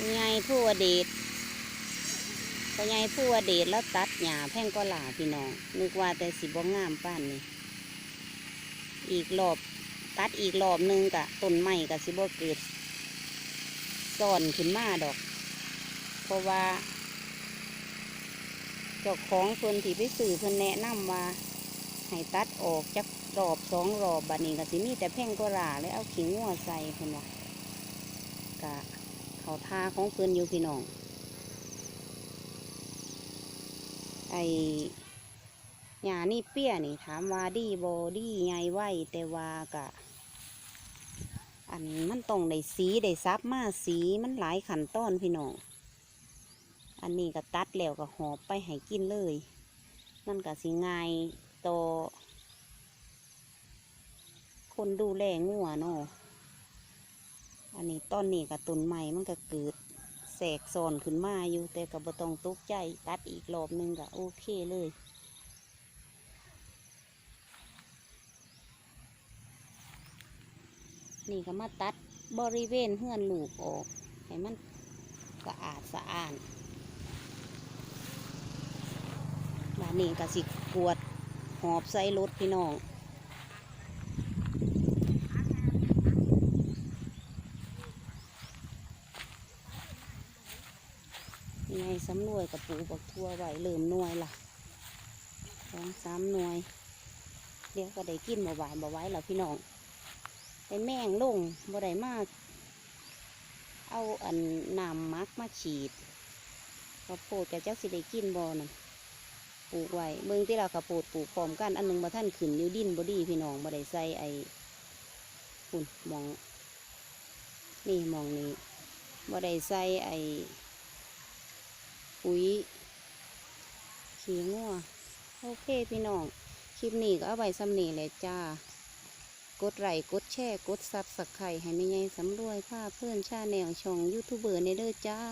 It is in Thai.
ยังไงผู้อดีตก็ยังผู้อดีตแล้วตัดหญ้าแพ่งก็หลาพี่น้อง นึกว่าแต่สิบ่งามป้านนี่ อีกรอบตัดอีกรอบหนึงกะต้นไม้กะสิบ่เกิดซ่อนขึ้นมาดอก เพราะว่าเจ้าของเพิ่นที่ไปสื่อเพิ่นแนะนำว่าให้ตัดออกจากรอบสองรอบบัดนี้ก็สิมีแต่แพ่งก็หลาแล้วเอาขิงงัวใส่เพิ่นว่ากะ เขาทาของเพิ่นอยู่พี่น้อง ไอหญ้านี่เปี้ยนี่ ถามว่าดีบอดีไงไหวแต่ว่ากะ อันมันต้องได้สีได้ซับมาสีมันหลายขั้นตอนพี่น้อง อันนี้ก็ตัดแล้วก็หอบไปให้กินเลยมันก็สิง่ายต่อคนดูแลงัวเนาะ อันนี้ต้นนี้กับต้นใหม่มันก็เกิดแสกซอนขึ้นมาอยู่ แต่ก็บ่ต้องตกใจตัดอีกรอบหนึงก็โอเคเลยนี่ก็มาตัดบริเวณเฮือนลูกออก ให้มันสะอาดสะอาดบานนี้ก็สิกวดหอบใส่รถพี่น้อง ไงสำนวยกับปูบักทั่วไว้เริ่มนวยละสองสามหน่วยเดี๋ยวก็ได้กินบ่หวานบ่ไหวแล้วพี่น้องได้แมงลงบ่ได้มาก เอาอันน้ำมักมาฉีดข้าวโพดกับเจ้าสิได้กินบ่น่ะปลูกไว้เบิ่งที่เราข้าวโพดปลูกพร้อมกันอันหนึงบ่ท่านขึ้นอยู่ดินบ่ดีพี่น้องบ่ได้ใส่ไอ้ปุ่นมอง นี่มองนี้บ่ได้ใส่ไอ้ ปุ๋ย ขี้งัวโอเคพี่น้อง คลิปนี้ก็เอาไว้ซ้ำนี่แหละจ้า กดไลค์กดแชร์กดซับสไครต์ให้ไม่ใหญ่สำรวยผ้าเพื่อนชาแนวช่องยูทูบเบอร์ในเด้อจ้า